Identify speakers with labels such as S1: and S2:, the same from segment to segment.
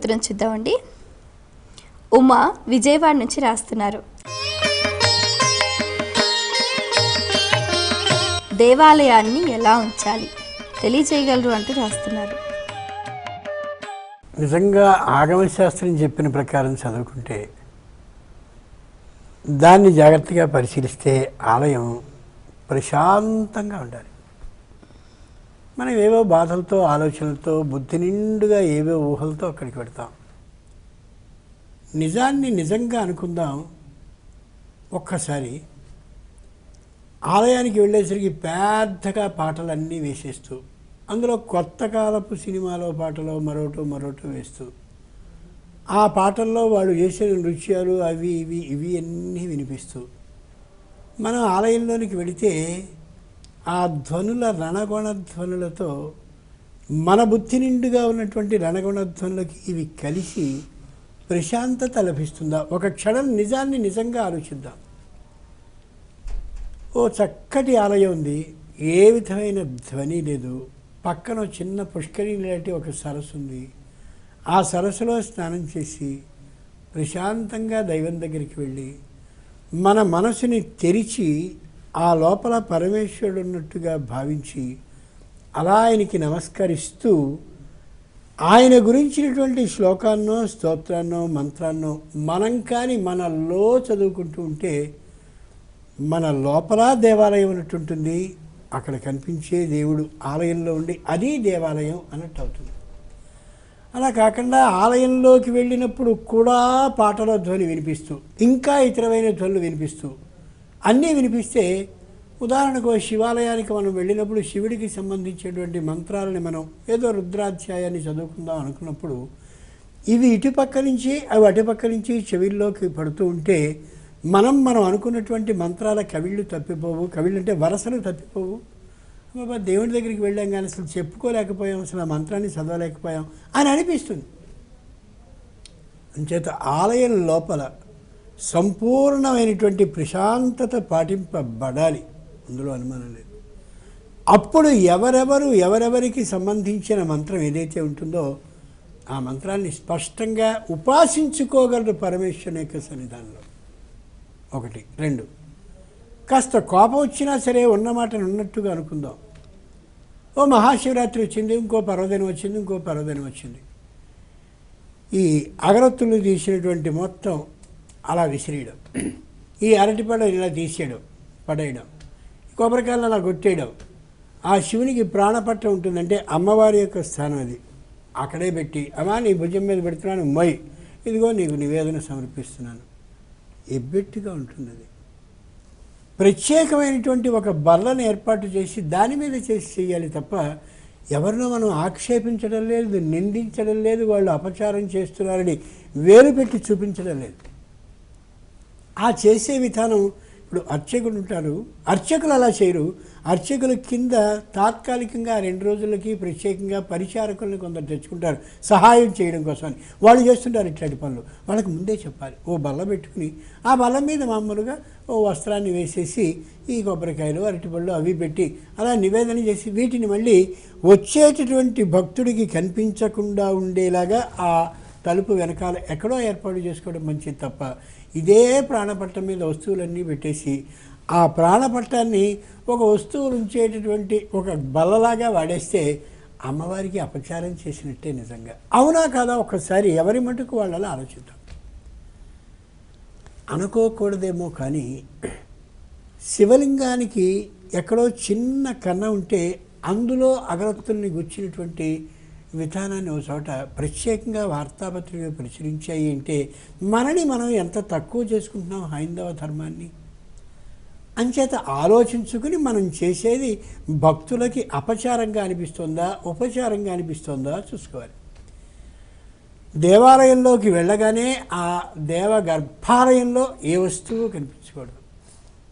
S1: ఉత్తరం చూద్దామండి. ఉమా విజయవాడ నుంచి రాస్తున్నారు. దేవాలయాన్ని ఎలా ఉంచాలి? తెలియజేయగలరు అంటూ రాస్తున్నారు.
S2: నిజంగా ఆగమశాస్త్రం చెప్పిన ప్రకారం చదువుకుంటే దాన్ని జాగ్రత్తగా పరిశీలిస్తే ఆలయం ప్రశాంతంగా ఉండాలి. మనం ఏవో బాధలతో ఆలోచనలతో బుద్ధి నిండుగా ఏవో ఊహలతో అక్కడికి పెడతాం నిజాన్ని నిజంగా అనుకుందాం. ఒక్కసారి ఆలయానికి వెళ్ళేసరికి పెద్దగా పాటలన్నీ వేసేస్తూ అందులో కొత్త కాలపు సినిమాలో పాటలో మరోటో మరోటో వేస్తూ ఆ పాటల్లో వాళ్ళు చేసిన నృత్యాలు అవి ఇవి ఇవి అన్నీ వినిపిస్తూ మనం ఆలయంలోనికి వెళితే ఆ ధ్వనుల రణగుణ ధ్వనులతో మన బుద్ధి నిండుగా ఉన్నటువంటి రణగుణ ధ్వనులకి ఇవి కలిసి ప్రశాంతత లభిస్తుందా? ఒక క్షణం నిజాన్ని నిజంగా ఆలోచిద్దాం. ఓ చక్కటి ఆలయం ఉంది. ఏ విధమైన ధ్వని లేదు. పక్కన చిన్న పుష్కరిణి లాంటి ఒక సరస్సు ఉంది. ఆ సరస్సులో స్నానం చేసి ప్రశాంతంగా దైవం దగ్గరికి వెళ్ళి మన మనసుని తెరిచి ఆ లోపల పరమేశ్వరుడు ఉన్నట్టుగా భావించి అలా ఆయనకి నమస్కరిస్తూ ఆయన గురించినటువంటి శ్లోకాన్నో స్తోత్రాన్నో మంత్రాన్నో మనం కానీ మనలో చదువుకుంటూ ఉంటే మన లోపల దేవాలయం ఉన్నట్టు ఉంటుంది. అక్కడ కనిపించే దేవుడు ఆలయంలో ఉండి అది దేవాలయం అన్నట్టు అవుతుంది. అలా కాకుండా ఆలయంలోకి వెళ్ళినప్పుడు కూడా పాటల ధ్వని వినిపిస్తూ ఇంకా ఇతరమైన ధ్వనులు వినిపిస్తూ అన్నీ వినిపిస్తే ఉదాహరణకు శివాలయానికి మనం వెళ్ళినప్పుడు శివుడికి సంబంధించినటువంటి మంత్రాలని మనం ఏదో రుద్రాధ్యాయాన్ని చదువుకుందాం అనుకున్నప్పుడు ఇవి ఇటుపక్క నుంచి అవి అటుపక్క నుంచి చెవిల్లోకి పడుతూ ఉంటే మనం మనం అనుకున్నటువంటి మంత్రాల కవిళ్ళు తప్పిపోవు. కవిళ్ళు అంటే వరసలు తప్పిపోవు. బాబా దేవుడి దగ్గరికి వెళ్ళాం కానీ అసలు చెప్పుకోలేకపోయాం అసలు ఆ మంత్రాన్ని చదవలేకపోయాం అని అనిపిస్తుంది. అంచేత ఆలయం లోపల సంపూర్ణమైనటువంటి ప్రశాంతత పాటింపబడాలి. అందులో అనుమానం లేదు. అప్పుడు ఎవరెవరు ఎవరెవరికి సంబంధించిన మంత్రం ఏదైతే ఉంటుందో ఆ మంత్రాన్ని స్పష్టంగా ఉపాసించుకోగలరు పరమేశ్వరుని యొక్క సన్నిధానంలో. ఒకటి. రెండు. కాస్త కోపం వచ్చినా సరే ఉన్నమాటను ఉన్నట్టుగా అనుకుందాం. ఓ మహాశివరాత్రి వచ్చింది ఇంకో పర్వదినం వచ్చింది ఇంకో పర్వదినం వచ్చింది. ఈ అగరత్తులు తీసినటువంటి మొత్తం అలా విసిరేయడం. ఈ అరటిపండు ఇలా తీసేయడం పడేయడం. కొబ్బరికాయలు అలా కొట్టేయడం. ఆ శివునికి ప్రాణపట్టం ఉంటుందంటే అమ్మవారి యొక్క స్థానం అది. అక్కడే పెట్టి అమ్మా నీ భుజం మీద పెడుతున్నాను మొయ్. ఇదిగో నీకు నివేదన సమర్పిస్తున్నాను. ఎబ్బెట్టుగా ఉంటుంది అది ప్రత్యేకమైనటువంటి ఒక బల్లను ఏర్పాటు చేసి దాని మీద చేసి చేయాలి తప్ప ఎవరినో మనం ఆక్షేపించడం లేదు నిందించడం లేదు వాళ్ళు అపచారం చేస్తున్నారని వేలు పెట్టి చూపించడం లేదు. ఆ చేసే విధానం ఇప్పుడు అర్చకులు ఉంటారు అర్చకులు అలా చేయరు. అర్చకుల కింద తాత్కాలికంగా రెండు రోజులకి ప్రత్యేకంగా పరిచారకులను కొందరు తెచ్చుకుంటారు. సహాయం చేయడం కోసం వాళ్ళు చేస్తుంటారు ఇట్లాంటి పనులు. వాళ్ళకి ముందే చెప్పాలి. ఓ బల్ల పెట్టుకుని ఆ బల్ల మీద మామూలుగా ఓ వస్త్రాన్ని వేసేసి ఈ కొబ్బరికాయలు అరటిపళ్ళు అవి పెట్టి అలా నివేదన చేసి వీటిని మళ్ళీ వచ్చేటటువంటి భక్తుడికి కనిపించకుండా ఉండేలాగా ఆ తలుపు వెనకాల ఎక్కడో ఏర్పాటు చేసుకోవడం మంచిది తప్ప ఇదే ప్రాణపట్టం మీద వస్తువులన్నీ పెట్టేసి ఆ ప్రాణపట్టాన్ని ఒక వస్తువు ఉంచేటటువంటి ఒక బల్లలాగా వాడేస్తే అమ్మవారికి అపచారం చేసినట్టే నిజంగా. అవునా కాదా? ఒకసారి ఎవరి మటుకు వాళ్ళలా ఆలోచిద్దాం. అనుకోకూడదేమో కానీ శివలింగానికి ఎక్కడో చిన్న కన్న ఉంటే అందులో అగరత్తుల్ని గుచ్చినటువంటి విధానాన్ని ఒక చోట ప్రత్యేకంగా వార్తాపత్రికలు ప్రచురించాయి అంటే మనని మనం ఎంత తక్కువ చేసుకుంటున్నాం హైందవ ధర్మాన్ని? అంచేత ఆలోచించుకుని మనం చేసేది భక్తులకి అపచారంగా అనిపిస్తుందా ఉపచారంగా అనిపిస్తుందా చూసుకోవాలి. దేవాలయంలోకి వెళ్ళగానే ఆ దేవ గర్భాలయంలో ఏ వస్తువు కనిపించకూడదు.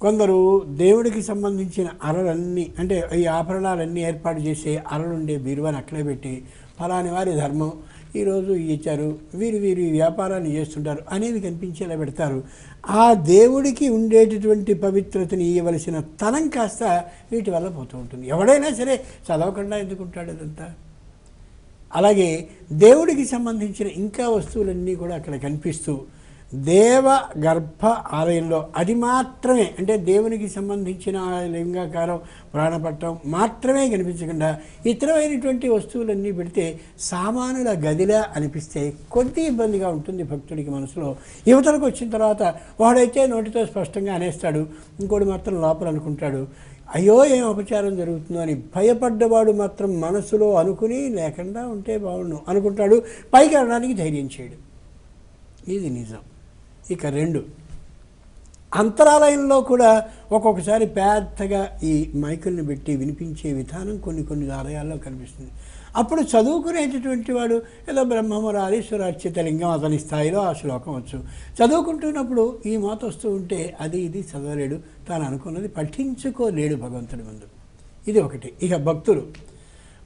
S2: కొందరు దేవుడికి సంబంధించిన అరలన్నీ అంటే ఈ ఆభరణాలన్నీ ఏర్పాటు చేసే అరలుండే బీరువాని అక్కడే పెట్టి ఫలాని వారి ధర్మం. ఈరోజు ఇచ్చారు. వీరు వీరు ఈ వ్యాపారాన్ని చేస్తుంటారు అనేది కనిపించేలా పెడతారు. ఆ దేవుడికి ఉండేటటువంటి పవిత్రతని ఇవ్వవలసిన తనం కాస్త వీటి వల్ల పోతూ ఉంటుంది. ఎవడైనా సరే చదవకుండా ఎందుకుంటాడు అదంతా? అలాగే దేవుడికి సంబంధించిన ఇంకా వస్తువులన్నీ కూడా అక్కడ కనిపిస్తూ దేవ గర్భ ఆలయంలో అది మాత్రమే అంటే దేవునికి సంబంధించిన లింగాకారం ప్రాణపట్టం మాత్రమే కనిపించకుండా ఇతరమైనటువంటి వస్తువులన్నీ పెడితే సామానుల గదిలా అనిపిస్తే కొద్ది ఇబ్బందిగా ఉంటుంది భక్తుడికి మనసులో. యువతలకు వచ్చిన తర్వాత వాడైతే నోటితో స్పష్టంగా అనేస్తాడు ఇంకోటి మాత్రం లోపల అనుకుంటాడు అయ్యో ఏం అపచారం జరుగుతుందో అని భయపడ్డవాడు మాత్రం మనసులో అనుకుని లేకుండా ఉంటే బాగుండు అనుకుంటాడు పైకి అనడానికి ధైర్యం చేయడు. ఇది నిజం. ఇక రెండు. అంతరాలయంలో కూడా ఒక్కొక్కసారి పెద్దగా ఈ మైకుల్ని పెట్టి వినిపించే విధానం కొన్ని కొన్ని ఆలయాల్లో కనిపిస్తుంది. అప్పుడు చదువుకునేటటువంటి వాడు ఏదో బ్రహ్మమురారీశ్వర అర్చిత లింగం అతని స్థాయిలో ఆ శ్లోకం వచ్చు. చదువుకుంటున్నప్పుడు ఈ మాత వస్తూ ఉంటే అది ఇది చదవలేడు. తాను అనుకున్నది పఠించుకోలేడు భగవంతుడి ముందు. ఇది ఒకటి. ఇక భక్తులు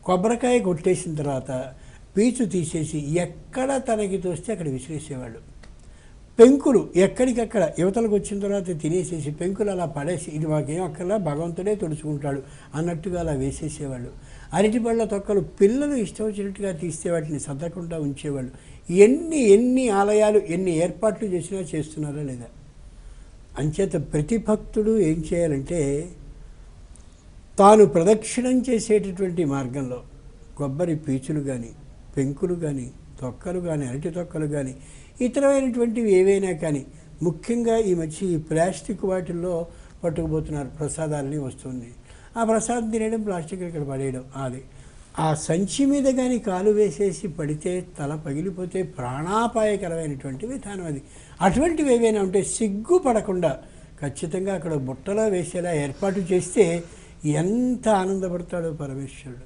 S2: కొబ్బరికాయ కొట్టేసిన తర్వాత పీచు తీసేసి ఎక్కడ తనకి తోస్తే అక్కడ విసిరేసేవాళ్ళు. పెంకులు ఎక్కడికక్కడ యువతలకు వచ్చిన తర్వాత తినేసేసి పెంకులు అలా పడేసి ఇది మాకేం అక్కర్లా భగవంతుడే తుడుచుకుంటాడు అన్నట్టుగా అలా వేసేసేవాళ్ళు. అరటిపళ్ళ తొక్కలు పిల్లలు ఇష్టం వచ్చినట్టుగా తీస్తే వాటిని సర్దకుండా ఉంచేవాళ్ళు. ఎన్ని ఎన్ని ఆలయాలు ఎన్ని ఏర్పాట్లు చేసినా చేస్తున్నారా లేదా? అంచేత ప్రతి భక్తుడు ఏం చేయాలంటే తాను ప్రదక్షిణం చేసేటటువంటి మార్గంలో కొబ్బరి పీచులు కానీ పెంకులు కానీ తొక్కలు కానీ అరటి తొక్కలు కానీ ఇతరమైనటువంటివి ఏవైనా కానీ ముఖ్యంగా ఈ మధ్య ఈ ప్లాస్టిక్ వాటిల్లో పట్టుకుపోతున్నారు ప్రసాదాలని వస్తుంది. ఆ ప్రసాదం తినేయడం ప్లాస్టిక్ ఇక్కడ పడేయడం అది ఆ సంచి మీద కానీ కాలు వేసేసి పడితే తల పగిలిపోతే ప్రాణాపాయకరమైనటువంటి విధానం అది. అటువంటివి ఏవైనా ఉంటే సిగ్గుపడకుండా ఖచ్చితంగా అక్కడ బుట్టలో వేసేలా ఏర్పాటు చేస్తే ఎంత ఆనందపడతాడో పరమేశ్వరుడు.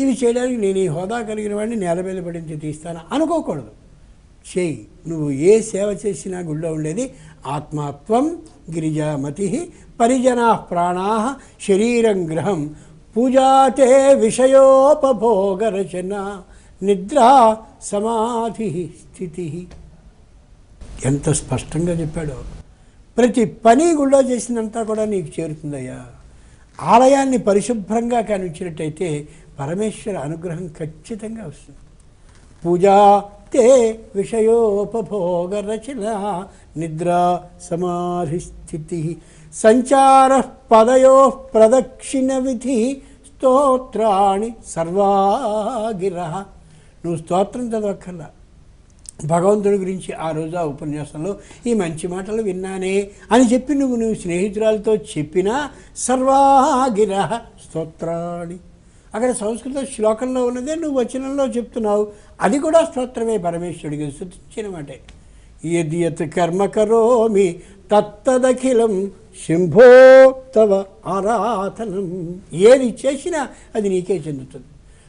S2: ఇవి చేయడానికి నేను ఈ హోదా కలిగిన వాడిని నేల మీద పడించి తీస్తాను అనుకోకూడదు. చేయి. నువ్వు ఏ సేవ చేసినా గుళ్ళో ఉండేది ఆత్మాత్వం గిరిజామతి పరిజనా ప్రాణా శరీరం గ్రహం పూజాతే విషయోపభోగ రచన నిద్ర సమాధి స్థితి. ఎంత స్పష్టంగా చెప్పాడో. ప్రతి పని గుళ్ళో చేసినంతా కూడా నీకు చేరుతుందయ్యా. ఆలయాన్ని పరిశుభ్రంగా కానిచ్చినట్టయితే పరమేశ్వర అనుగ్రహం ఖచ్చితంగా వస్తుంది. పూజా తే విషయోపభోగ నిద్రా సమాధిస్థితి సమాధి స్థితి సంచార పదయో ప్రదక్షిణ విధి స్తోత్రాణి సర్వాగిర నువ్వు స్తోత్రం చదవక్కర్లా. భగవంతుడి గురించి ఆ రోజు ఆ ఉపన్యాసంలో ఈ మంచి మాటలు విన్నానే అని చెప్పి నువ్వు నువ్వు స్నేహితురాలతో చెప్పినా సర్వాగిర స్తోత్రాణి. అక్కడ సంస్కృత శ్లోకంలో ఉన్నదే నువ్వు వచనంలో చెప్తున్నావు. అది కూడా స్తోత్రమే పరమేశ్వరుడికి శృతించిన మాటే. యది యత్ కర్మ కరోమి తత్తదఖిలం శంభో తవ ఆరాధనం. ఏది చేసినా అది నీకే చెందుతుంది.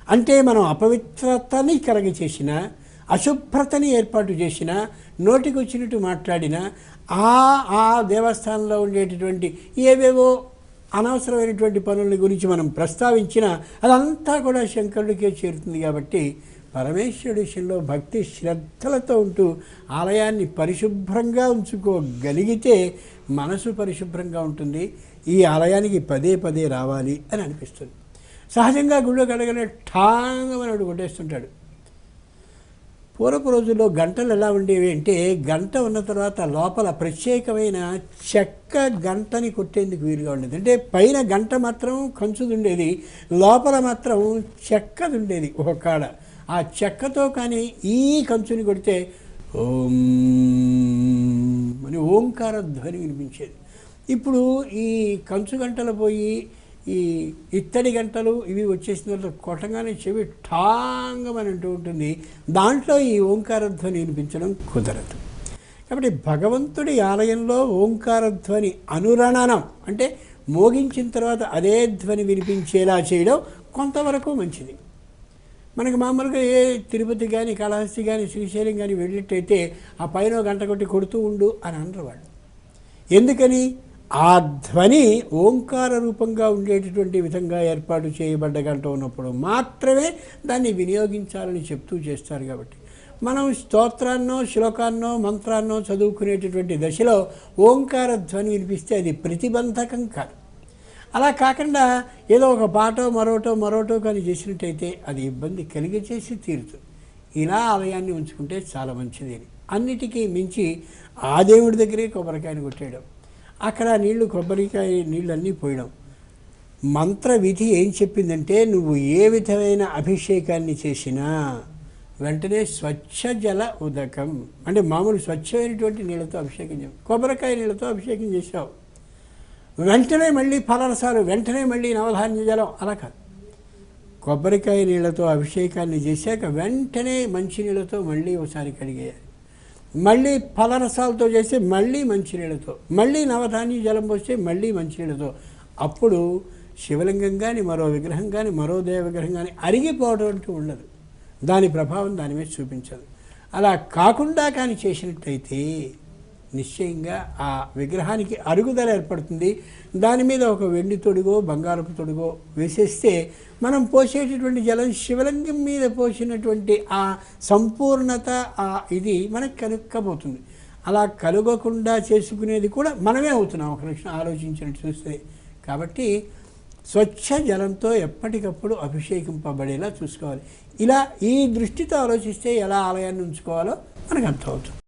S2: అంటే మనం అపవిత్రతని కలగ చేసినా అశుభ్రతని ఏర్పాటు చేసిన నోటికి వచ్చినట్టు మాట్లాడిన ఆ ఆ దేవస్థానంలో ఉండేటటువంటి ఏవేవో అనవసరమైనటువంటి పనుల గురించి మనం ప్రస్తావించిన అదంతా కూడా శంకరుడికే చేరుతుంది కాబట్టి పరమేశ్వరుడి విషయంలో భక్తి శ్రద్ధలతో ఉంటూ ఆలయాన్ని పరిశుభ్రంగా ఉంచుకోగలిగితే మనసు పరిశుభ్రంగా ఉంటుంది. ఈ ఆలయానికి పదే పదే రావాలి అని అనిపిస్తుంది. సహజంగా గుళ్ళో కడగలే ఠాంగమని కొట్టేస్తుంటాడు. పూర్వపు రోజుల్లో గంటలు ఎలా ఉండేవి అంటే గంట ఉన్న తర్వాత లోపల ప్రత్యేకమైన చెక్క గంటని కొట్టేందుకు వీలుగా ఉండేది. అంటే పైన గంట మాత్రం కంచుది ఉండేది లోపల మాత్రం చెక్కది ఉండేది ఒక కాడ. ఆ చెక్కతో కానీ ఈ కంచుని కొడితే ఓం అని ఓంకార ధ్వని వినిపించేది. ఇప్పుడు ఈ కంచు గంటలు పోయి ఈ ఇత్తడి గంటలు ఇవి వచ్చేసిన తర్వాత కొట్టగానే చెవి ఠాంగమని అంటూ ఉంటుంది. దాంట్లో ఈ ఓంకార ధ్వని వినిపించడం కుదరదు. కాబట్టి భగవంతుడి ఆలయంలో ఓంకార ధ్వని అనురణనం అంటే మోగించిన తర్వాత అదే ధ్వని వినిపించేలా చేయడం కొంతవరకు మంచిది. మనకి మామూలుగా ఏ తిరుపతి కానీ కాళహస్తి కానీ శ్రీశైలం కానీ వెళ్ళినట్టయితే ఆ పైన గంట కొట్టి కొడుతూ ఉండు అని అనరు వాళ్ళు. ఎందుకని? ఆ ధ్వని ఓంకార రూపంగా ఉండేటటువంటి విధంగా ఏర్పాటు చేయబడ్డ గంట ఉన్నప్పుడు మాత్రమే దాన్ని వినియోగించాలని చెప్తూ చేస్తారు కాబట్టి. మనం స్తోత్రాన్నో శ్లోకాన్నో మంత్రాన్నో చదువుకునేటటువంటి దశలో ఓంకార ధ్వని వినిపిస్తే అది ప్రతిబంధకం కాదు. అలా కాకుండా ఏదో ఒక పాటో మరోటో మరోటో కానీ చేసినట్టయితే అది ఇబ్బంది కలిగచేసి తీరుతుంది ఇలా ఆలయాన్ని ఉంచుకుంటే చాలా మంచిది అని. అన్నిటికీ మించి ఆ దేవుడి దగ్గరే కొబ్బరికాయని కొట్టేయడం అక్కడ నీళ్ళు కొబ్బరికాయ నీళ్ళు అన్నీ పోయడం మంత్ర విధి ఏం చెప్పిందంటే నువ్వు ఏ విధమైన అభిషేకాన్ని చేసినా వెంటనే స్వచ్ఛ జల ఉదకం. అంటే మామూలు స్వచ్ఛమైనటువంటి నీళ్ళతో అభిషేకం చేయం. కొబ్బరికాయ నీళ్ళతో అభిషేకం చేసావు వెంటనే మళ్ళీ ఫలరసాలు వెంటనే మళ్ళీ నవధాన్య జలం. అలా కాదు. కొబ్బరికాయ నీళ్ళతో అభిషేకాన్ని చేశాక వెంటనే మంచినీళ్ళతో మళ్ళీ ఒకసారి కడిగేయాలి. మళ్ళీ ఫలరసాలతో చేస్తే మళ్ళీ మంచినీళ్ళతో మళ్ళీ నవధాన్య జలం పోస్తే మళ్ళీ మంచినీళ్ళతో అప్పుడు శివలింగం కానీ మరో విగ్రహం కానీ మరో దేవ విగ్రహం కానీ అరిగిపోవడం అంటూ ఉండదు. దాని ప్రభావం దాని మీద చూపించదు. అలా కాకుండా కానీ చేసినట్టయితే నిశ్చయంగా ఆ విగ్రహానికి అరుగుదల ఏర్పడుతుంది. దాని మీద ఒక వెండి తొడుగో బంగారపు తొడుగో వేసేస్తే మనం పోసేటటువంటి జలం శివలింగం మీద పోసినటువంటి ఆ సంపూర్ణత ఆ ఇది మనకు కనుక్కబోతుంది అలా కలుగకుండా చేసుకునేది కూడా మనమే అవుతున్నాం. ఒక నిమిషం ఆలోచించినట్టు చూస్తే. కాబట్టి స్వచ్ఛ జలంతో ఎప్పటికప్పుడు అభిషేకింపబడేలా చూసుకోవాలి. ఇలా ఈ దృష్టితో ఆలోచిస్తే ఎలా ఆలయాన్ని ఉంచుకోవాలో మనకు అర్థమవుతుంది.